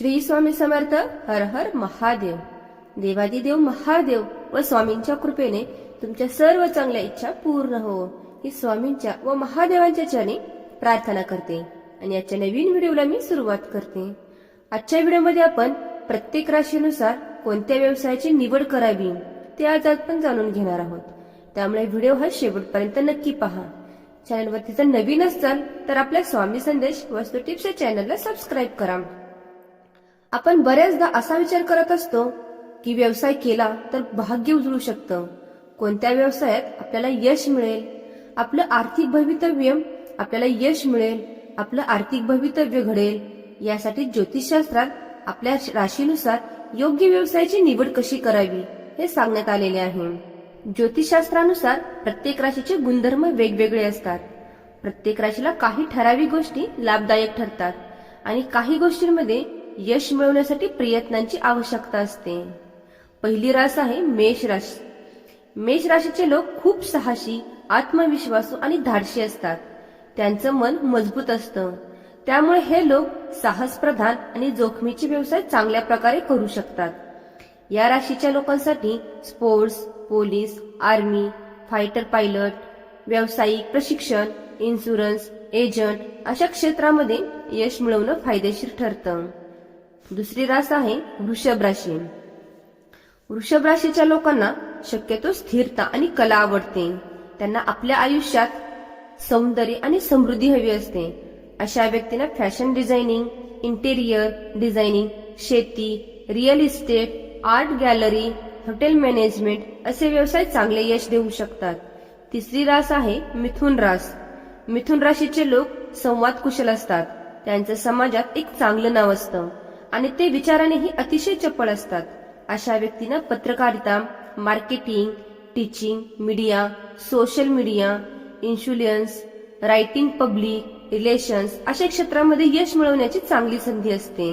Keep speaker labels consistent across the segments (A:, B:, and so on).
A: श्री स्वामी समर्थ हर हर महादेव. देवादिदेव महादेव व स्वामींच्या कृपेने तुमच्या सर्व चांगल्या इच्छा पूर्ण हो. ही स्वामींच्या व महादेवांच्या चरणी प्रार्थना करते. आणि आजच्या नवीन व्हिडिओला मी सुरुवात करते. आजच्या व्हिडिओमध्ये आपण प्रत्येक राशीनुसार कोणत्या व्यवसायाची निवड करावी ते आज आपण जाणून घेणार आहोत. त्यामुळे व्हिडिओ हा शेवटपर्यंत नक्की पहा. चॅनलवरती जर नवीन असाल तर आपल्या स्वामी संदेश वस्तू टिप्स या चॅनलला सबस्क्राईब करा. आपण बऱ्याचदा असा विचार करत असतो की व्यवसाय केला तर भाग्य उजळू शकतं. कोणत्या व्यवसायात आपल्याला यश मिळेल? आपलं आर्थिक भवितव्य आपल्याला यश मिळेल. आपलं आर्थिक भवितव्य घडेल. यासाठी ज्योतिषशास्त्रात आपल्या राशीनुसार योग्य व्यवसायाची निवड कशी करावी हे सांगण्यात आलेले आहे. ज्योतिषशास्त्रानुसार प्रत्येक राशीचे गुणधर्म वेगवेगळे असतात. प्रत्येक राशीला काही ठराविक गोष्टी लाभदायक ठरतात आणि काही गोष्टींमध्ये यश मिळवण्यासाठी प्रयत्नांची आवश्यकता असते. पहिली रास आहे मेष राशी. मेष राशीचे लोक खूप साहसी आत्मविश्वासू आणि धाडशी असतात. त्यांचं मन मजबूत असतं. त्यामुळे हे लोक साहसप्रधान आणि जोखमीचे व्यवसाय चांगल्या प्रकारे करू शकतात. या राशीच्या लोकांसाठी sports police army fighter pilot व्यावसायिक प्रशिक्षण इन्शुरन्स एजंट अशा क्षेत्रामध्ये यश मिळवणं फायदेशीर ठरतं. दुसरी रास आहे वृषभ राशी वृषभ राशीच्या लोकांना शक्यतो स्थिरता आणि कला आवडते. त्यांना आपल्या आयुष्यात सौंदर्य आणि समृद्धी हवी असते. अशा व्यक्तींना फॅशन डिझायनिंग इंटेरियर डिझायनिंग शेती real estate art gallery hotel management असे व्यवसाय चांगले यश देऊ शकतात. तिसरी रास आहे मिथुन रास. मिथुन राशीचे लोक संवाद कुशल असतात. त्यांचं समाजात एक चांगलं नाव असतं. आणि ते विचारानेही अतिशय चपळ असतात. अशा व्यक्तींना पत्रकारिता marketing teaching media social media insurance writing public relations अशा क्षेत्रामध्ये यश मिळवण्याची चांगली संधी असते.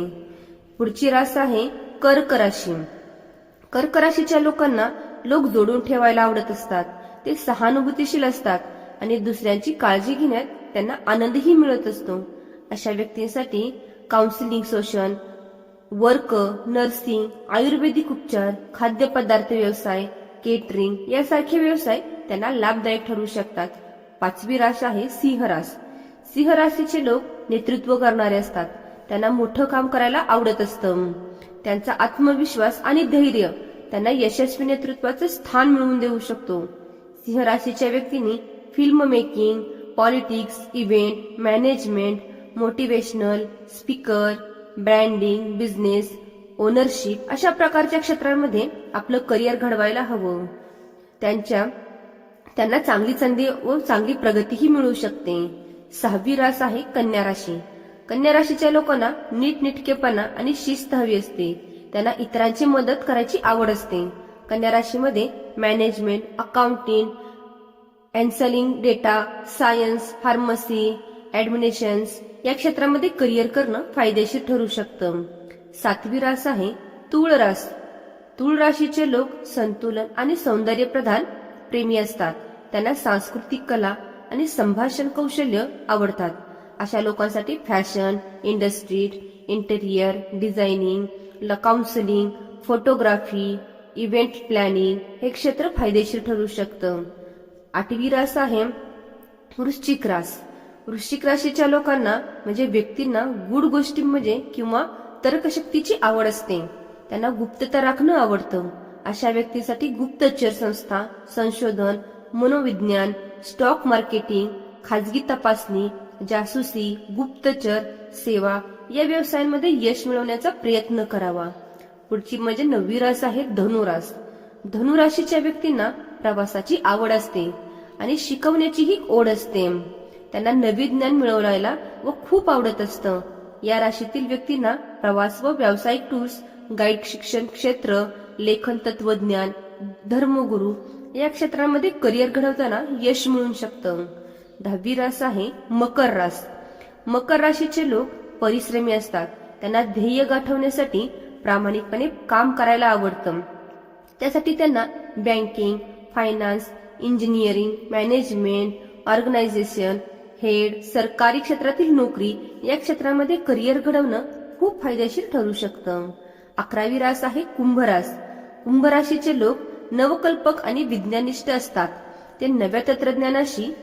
A: पुढची रास आहे कर्क राशी कर्क राशीच्या लोकांना लोक जोडून ठेवायला आवडत असतात. ते सहानुभूतीशील असतात आणि दुसऱ्यांची काळजी घेण्यात त्यांना आनंदही मिळत असतो. अशा व्यक्तींसाठी counselling social work nursing Ayurvedic उपचार खाद्यपदार्थ व्यवसाय केटरिंग यासारखे व्यवसाय त्यांना लाभदायक ठरू शकतात. पाचवी रास आहे सिंह रास सिंह राशीचे लोक नेतृत्व करणारे असतात. त्यांना मोठं काम करायला आवडत असतं. त्यांचा आत्मविश्वास आणि धैर्य त्यांना यशस्वी नेतृत्वाचं स्थान मिळवून देऊ शकतो. सिंह राशीच्या व्यक्तींनी film making politics event management motivational speaker branding business ownership अशा प्रकारच्या क्षेत्रांमध्ये आपलं करिअर घडवायला हवं. त्यांच्या त्यांना चांगली संधी व चांगली प्रगतीही मिळू शकते. सहावी रास आहे कन्या राशी. कन्या राशीच्या लोकांना नीटनिटकेपणा आणि शिस्त हवी असते. त्यांना इतरांची मदत करायची आवड असते. कन्या राशीमध्ये मॅनेजमेंट अकाउंटिंग एन्सलिंग डेटा सायन्स फार्मसी ॲडमिनेशन्स या क्षेत्रामध्ये करिअर करणं फायदेशीर ठरू शकतं. सातवी रास आहे तुळ रास. तुळ राशीचे लोक संतुलन आणि सौंदर्य प्रधान प्रेमी असतात. त्यांना सांस्कृतिक कला आणि संभाषण कौशल्य आवडतात. अशा लोकांसाठी fashion industry interior designing counselling photography event planning हे क्षेत्र फायदेशीर ठरू शकतं. आठवी रास आहे वृश्चिक रास. वृश्चिक राशीच्या लोकांना म्हणजे व्यक्तींना गुड म्हणजे किंवा तर्कशक्तीची आवड असते. त्यांना गुप्तता राखणं आवडतं. अशा व्यक्तीसाठी गुप्तचर संस्था संशोधन मनोविज्ञान स्टॉक मार्केटिंग खाजगी तपासणी जासूसी गुप्तचर सेवा या व्यवसायांमध्ये यश मिळवण्याचा प्रयत्न करावा. पुढची म्हणजे नववी रास आहे धनुरास. धनुराशीच्या व्यक्तींना प्रवासाची आवड असते आणि शिकवण्याचीही ओढ असते. त्यांना नवी ज्ञान मिळवण्याला व खूप आवडत असतं. या राशीतील व्यक्तींना प्रवास व व्यावसायिक टूर्स गाईड शिक्षण क्षेत्र लेखन तत्वज्ञान धर्मगुरू या क्षेत्रामध्ये करिअर घडवताना यश मिळू शकतं. दहावी रास आहे मकर रास. मकर राशीचे लोक परिश्रमी असतात. त्यांना ध्येय गाठवण्यासाठी प्रामाणिकपणे काम करायला आवडतं. त्यासाठी त्यांना banking finance engineering management organisation head सरकारी क्षेत्रातील नोकरी या क्षेत्रामध्ये करिअर घडवणं खूप फायदेशीर ठरू शकतं. अकरावी रास आहे कुंभ रास. कुंभ राशीचे लोक नवकल्पक आणि विज्ञानिष्ठ असतात. ते नव्या तंत्रज्ञानाशी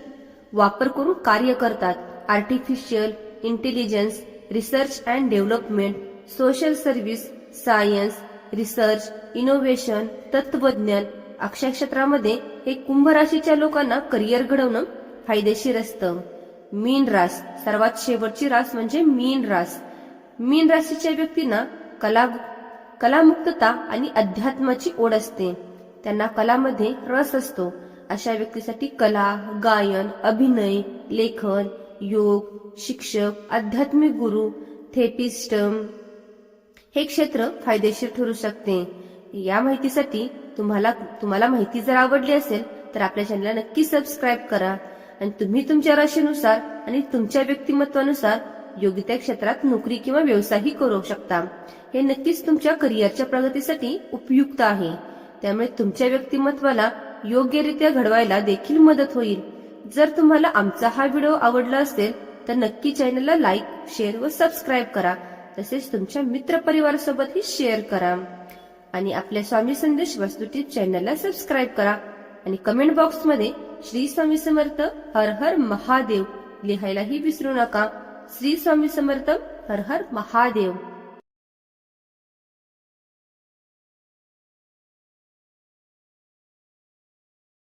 A: वापर करून कार्य करतात. Artificial intelligence research and development social service science research innovation तत्वज्ञान अक्षय क्षेत्रामध्ये हे कुंभ राशीच्या लोकांना करिअर घडवणं फायदेशीर असतं. मीन रास. सर्वात शेवटची रास म्हणजे मीन रास. मीन राशीच्या व्यक्तींना कला कलामुक्तता आणि अध्यात्माची ओढ असते. त्यांना कलामध्ये रस असतो. अशा व्यक्तीसाठी कला गायन अभिनय लेखन योग शिक्षक आध्यात्मिक गुरु थेपिस्ट हे क्षेत्र फायदेशीर ठरू शकते. या माहितीसाठी तुम्हाला तुम्हाला माहिती जर आवडली असेल तर आपल्या चॅनलला नक्की सबस्क्राईब करा. आणि तुम्ही तुमच्या राशीनुसार आणि तुमच्या व्यक्तिमत्वानुसार योग्य त्या क्षेत्रात नोकरी किंवा व्यवसायही करू शकता. हे नक्कीच तुमच्या करिअरच्या प्रगतीसाठी उपयुक्त आहे. त्यामुळे तुमच्या व्यक्तिमत्वाला योग्यरित्या घडवायला देखील मदत होईल. जर तुम्हाला आमचा हा व्हिडिओ आवडला असेल तर नक्की चॅनलला लाईक शेअर व सबस्क्राईब करा. तसेच तुमच्या मित्रपरिवारासोबतही शेअर करा. आणि आपल्या स्वामी संदेश वास्तुटीप चॅनलला सबस्क्राईब करा. आणि कमेंट बॉक्समध्ये श्री स्वामी समर्थ हर हर महादेव. लिहायलाही विसरू नका. श्री स्वामी समर्थ हर हर महादेव.